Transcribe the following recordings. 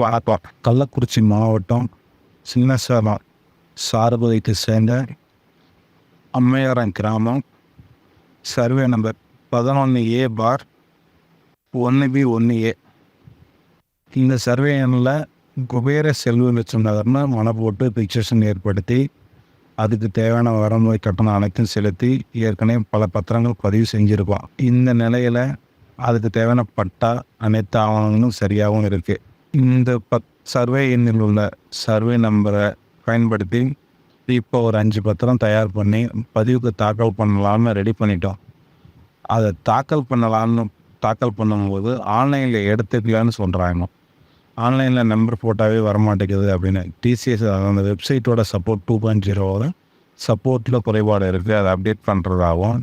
வணக்கம். கள்ளக்குறிச்சி மாவட்டம் சின்னசேலம் சாரபதிக்கு சேர்ந்த அம்மையாரன் கிராமம். சர்வே நம்பர் பதினொன்று ஏ பார் ஒன்று பி ஒன்று ஏ. இந்த சர்வே எண்ணில் குபேர செல்வ லட்சம் நகர்னு மனை போட்டு பிக்சர்ஷன் ஏற்படுத்தி அதுக்கு தேவையான வரமுறை கட்டணம் அனைத்தும் செலுத்தி ஏற்கனவே பல பத்திரங்கள் பதிவு செஞ்சுருக்கோம். இந்த நிலையில் அதுக்கு தேவையான பட்டா அனைத்து ஆவணங்களும் சரியாகவும் இருக்குது இந்த பத் சர்வே எண்ணில் உள்ள சர்வே நம்பரை பயன்படுத்தி இப்போ ஒரு அஞ்சு பத்திரம் தயார் பண்ணி பதிவுக்கு தாக்கல் பண்ணலாம்னு ரெடி பண்ணிட்டோம். அதை தாக்கல் பண்ணலாம்னு தாக்கல் பண்ணும்போது ஆன்லைனில் எடுத்துக்கலான்னு சொல்கிறாங்க ஆன்லைனில் நம்பர் போட்டாவே வரமாட்டேங்குது அப்படின்னு. டிசிஎஸ் அந்த வெப்சைட்டோட சப்போர்ட் டூ பாயிண்ட் ஜீரோவில் சப்போர்ட்டில் குறைபாடு இருக்குது அதை அப்டேட் பண்ணுறதாகவும்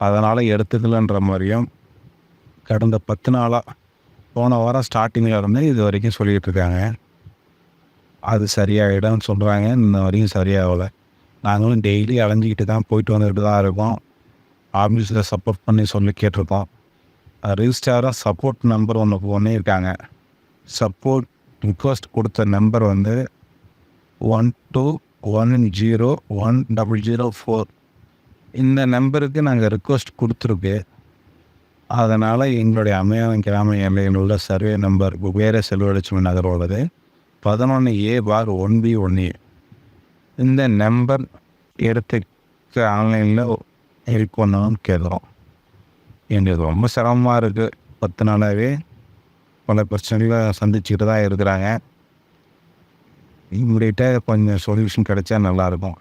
அதனால் எடுத்துக்கலன்ற மாதிரியும் கடந்த பத்து நாளாக போன வாரம் ஸ்டார்டிங்கில் இருந்து இது வரைக்கும் சொல்லிகிட்டு இருக்காங்க. அது சரியாயிடும்னு சொல்கிறாங்க இன்ன வரைக்கும் சரியாகலை. நாங்களும் டெய்லி அலைஞ்சிக்கிட்டு தான் போயிட்டு வந்துக்கிட்டு தான் இருக்கோம். ஆஃபீஸில் சப்போர்ட் பண்ணி சொல்லி கேட்டிருக்கோம். ரிஜிஸ்டாராக சப்போர்ட் நம்பர் ஒன்று பண்ணியிருக்காங்க. சப்போர்ட் ரிக்வஸ்ட் கொடுத்த நம்பர் வந்து one two one zero one double zero four இந்த நம்பருக்கு நாங்கள் ரிக்வஸ்ட் கொடுத்துருக்கு. அதனால் எங்களுடைய அமையாதம் கிராம எல்லையில் உள்ள சர்வே நம்பர் குபேர செல்வலட்சுமி நகரோடது. பதினொன்று A bar one B one A இந்த நம்பர் எடுத்து ஆன்லைனில் ஹெல்ப் கேட்குறோம். எங்களுக்கு ரொம்ப சிரமமாக இருக்குது பத்து நாளாகவே பல பிரச்சனைகளை சந்திச்சுக்கிட்டு தான் இருக்கிறாங்க. இவங்ககிட்ட கொஞ்சம் சொல்யூஷன் கிடைச்சா நல்லாயிருக்கும்